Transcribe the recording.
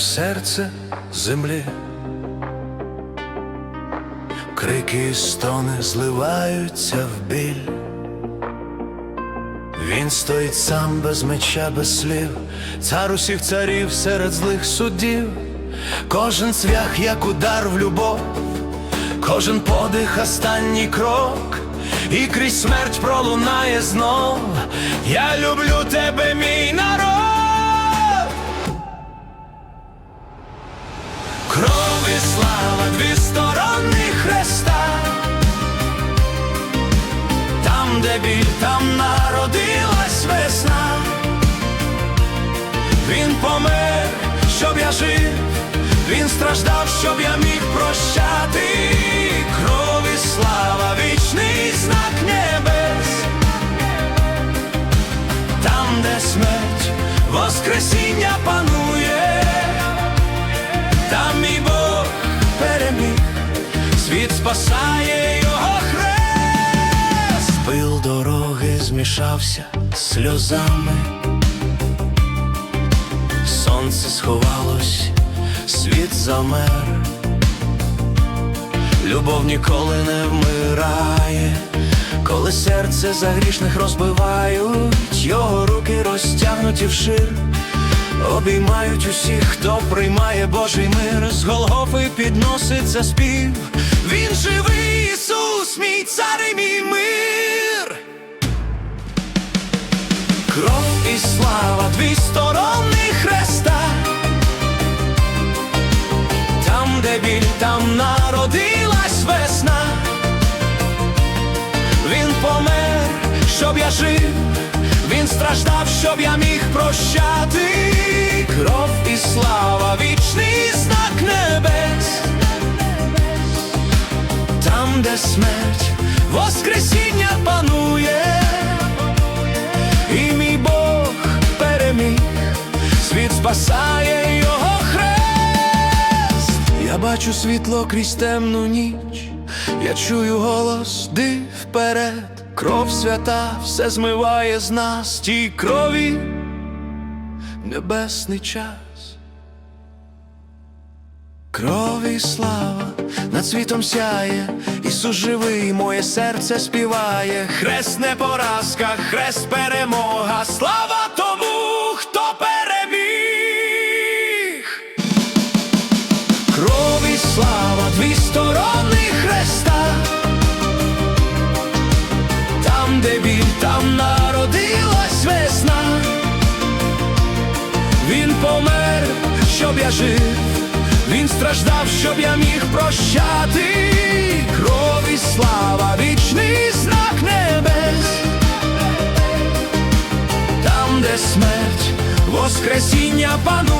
серце землі. Крики і стони зливаються в біль. Він стоїть сам без меча, без слів, цар усіх царів серед злих суддів, кожен цвях, як удар в любов, кожен подих, останній крок, і крізь смерть пролунає знов. Я люблю тебе, мій дві сторони хреста. Там, де біль, там народилась весна. Він помер, щоб я жив, він страждав, щоб я міг прощати. Кров і слава, вічний знак небес. Там, де смерть, воскресіння панує, там мій Бог спасає його хрест. Пил дороги змішався сльозами. Сонце сховалось, світ замер. Любов ніколи не вмирає, коли серце за грішних розбивають, його руки розтягнуті вшир, обіймають усіх, хто приймає Божий мир, з Голгофи підноситься спів. Він живий Ісус, мій цар і мій мир. Кров і слава, дві сторони хреста. Там, де біль, там народилась весна. Він помер, щоб я жив, він страждав, щоб я міг прощати. Кров і слава, вічний знак Смерть, воскресіння панує, і мій Бог переміг, світ спасає його хрест. Я бачу світло крізь темну ніч, я чую голос, ди вперед, кров свята, все змиває з нас тій крові, небесний час. Кров і слава над світом сяє, Ісус живий, моє серце співає, хрест не поразка, хрест перемога, слава тому, хто переміг. Кров і слава, дві сторони хреста. Там, де біль, там народилась весна. Він помер, щоб я жив. Він страждав, щоб я міг прощати. Кров і слава, вічний знак небес. Там, де смерть, воскресіння панує,